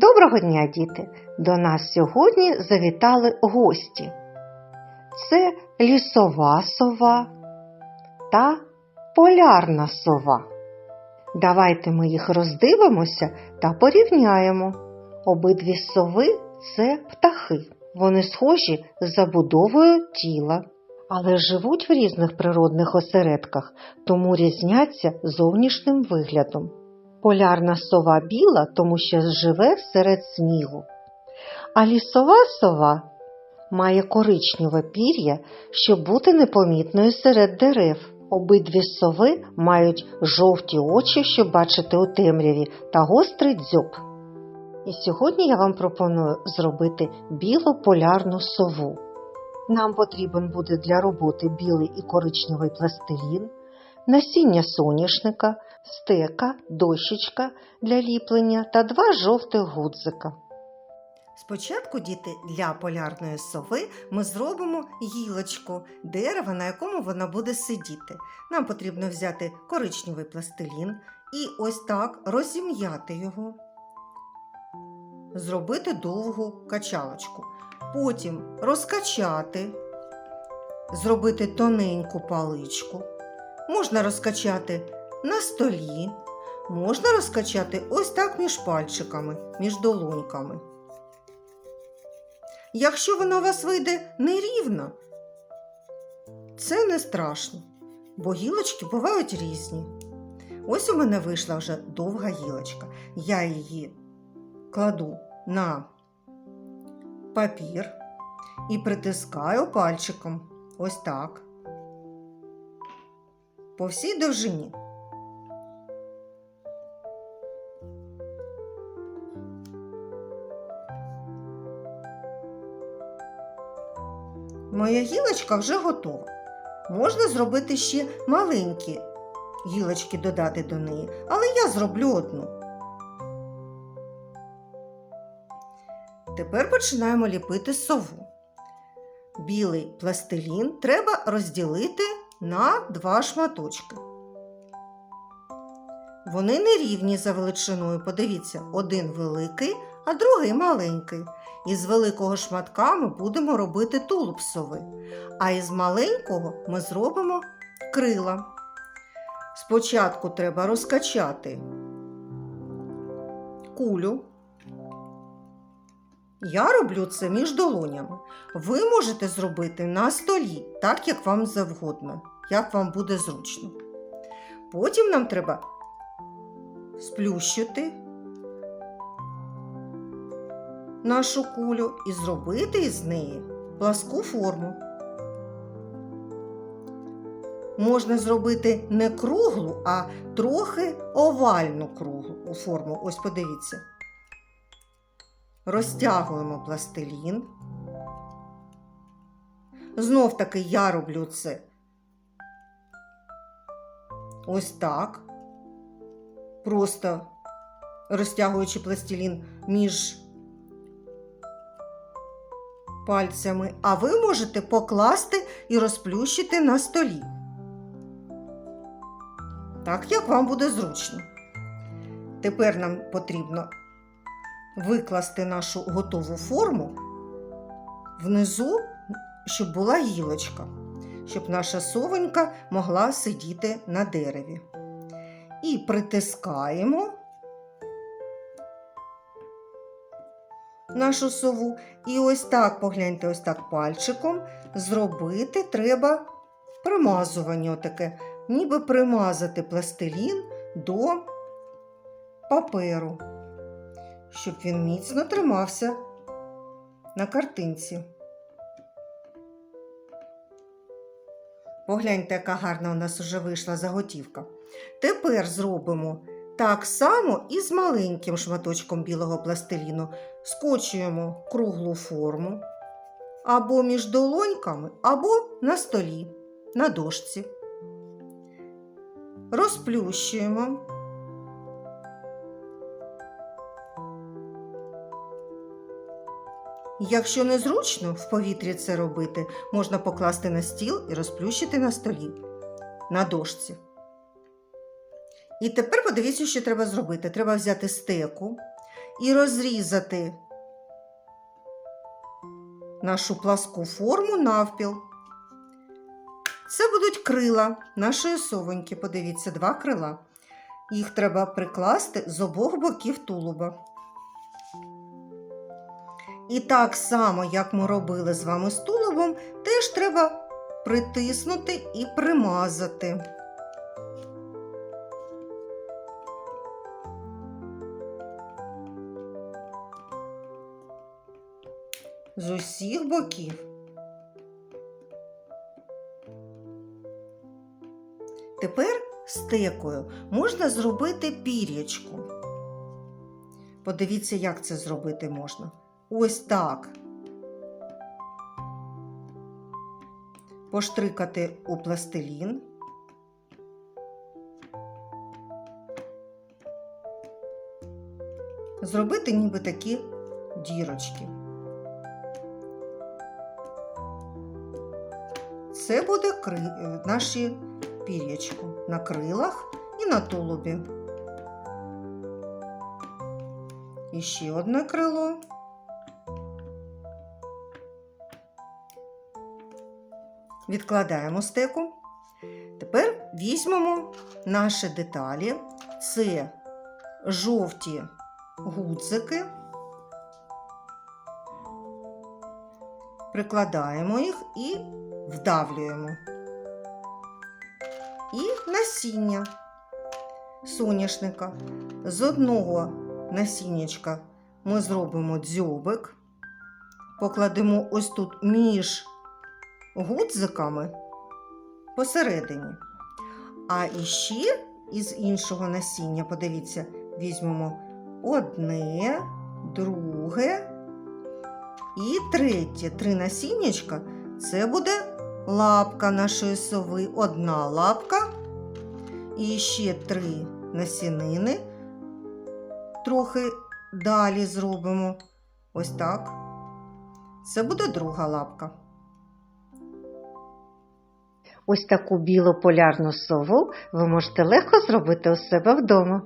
Доброго дня, діти! До нас сьогодні завітали гості. Це лісова сова та полярна сова. Давайте ми їх роздивимося та порівняємо. Обидві сови це птахи. Вони схожі з забудовою тіла, але живуть в різних природних осередках, тому різняться зовнішнім виглядом. Полярна сова біла, тому що живе серед снігу. А лісова сова має коричневе пір'я, щоб бути непомітною серед дерев. Обидві сови мають жовті очі, щоб бачити у темряві, та гострий дзьоб. І сьогодні я вам пропоную зробити білу полярну сову. Нам потрібен буде для роботи білий і коричневий пластилін, насіння соняшника, стека, дощечка для ліплення та два жовтих гудзика. Спочатку, діти, для полярної сови ми зробимо гілочку дерева, на якому вона буде сидіти. Нам потрібно взяти коричневий пластилін і ось так розім'яти його, зробити довгу качалочку. Потім розкачати, зробити тоненьку паличку. Можна розкачати на столі, можна розкачати ось так між пальчиками, між долоньками. Якщо воно у вас вийде нерівно, це не страшно, бо гілочки бувають різні. Ось у мене вийшла вже довга гілочка. Я її кладу на папір і притискаю пальчиком. Ось так. По всій довжині. Моя гілочка вже готова. Можна зробити ще маленькі гілочки додати до неї, але я зроблю одну. Тепер починаємо ліпити сову. Білий пластилін треба розділити на два шматочки. Вони не рівні за величиною. Подивіться, один великий, а другий маленький. Із великого шматка ми будемо робити тулуб а із маленького ми зробимо крила. Спочатку треба розкачати кулю. Я роблю це між долонями. Ви можете зробити на столі, так як вам завгодно, як вам буде зручно. Потім нам треба сплющити нашу кулю і зробити із неї пласку форму. Можна зробити не круглу, а трохи овальну круглу форму. Ось подивіться. Розтягуємо пластилін. Знов таки я роблю це ось так. Просто розтягуючи пластилін між пальцями, а ви можете покласти і розплющити на столі. Так, як вам буде зручно. Тепер нам потрібно викласти нашу готову форму внизу, щоб була гілочка, щоб наша совонька могла сидіти на дереві. І притискаємо нашу сову. І ось так, погляньте, ось так пальчиком зробити треба примазування таке, ніби примазати пластилін до паперу, щоб він міцно тримався на картинці. Погляньте, яка гарна у нас вже вийшла заготівка. Тепер зробимо так само і з маленьким шматочком білого пластиліну. Скочуємо круглу форму або між долоньками, або на столі, на дошці. Розплющуємо. Якщо незручно в повітрі це робити, можна покласти на стіл і розплющити на столі, на дошці. І тепер подивіться, що треба зробити. Треба взяти стеку і розрізати нашу пласку форму навпіл. Це будуть крила нашої совоньки. Подивіться, два крила. Їх треба прикласти з обох боків тулуба. І так само, як ми робили з вами з тулубом, теж треба притиснути і примазати. З усіх боків. Тепер стекою можна зробити пір'ячку. Подивіться, як це зробити можна. Ось так. Поштрикати у пластилін. Зробити ніби такі дірочки. Це буде кри... е, наші пір'ячко на крилах і на тулубі. І ще одне крило. Відкладаємо стеку. Тепер візьмемо наші деталі. Це жовті гудзики. Прикладаємо їх і вдавлюємо. І насіння соняшника. З одного насіннячка ми зробимо дзьобик, покладемо ось тут між гудзиками посередині. А іще із іншого насіння, подивіться, візьмемо одне, друге і третє. Три насіннячка це буде лапка нашої сови. Одна лапка. І ще три насінини. Трохи далі зробимо. Ось так. Це буде друга лапка. Ось таку білу полярну сову ви можете легко зробити у себе вдома.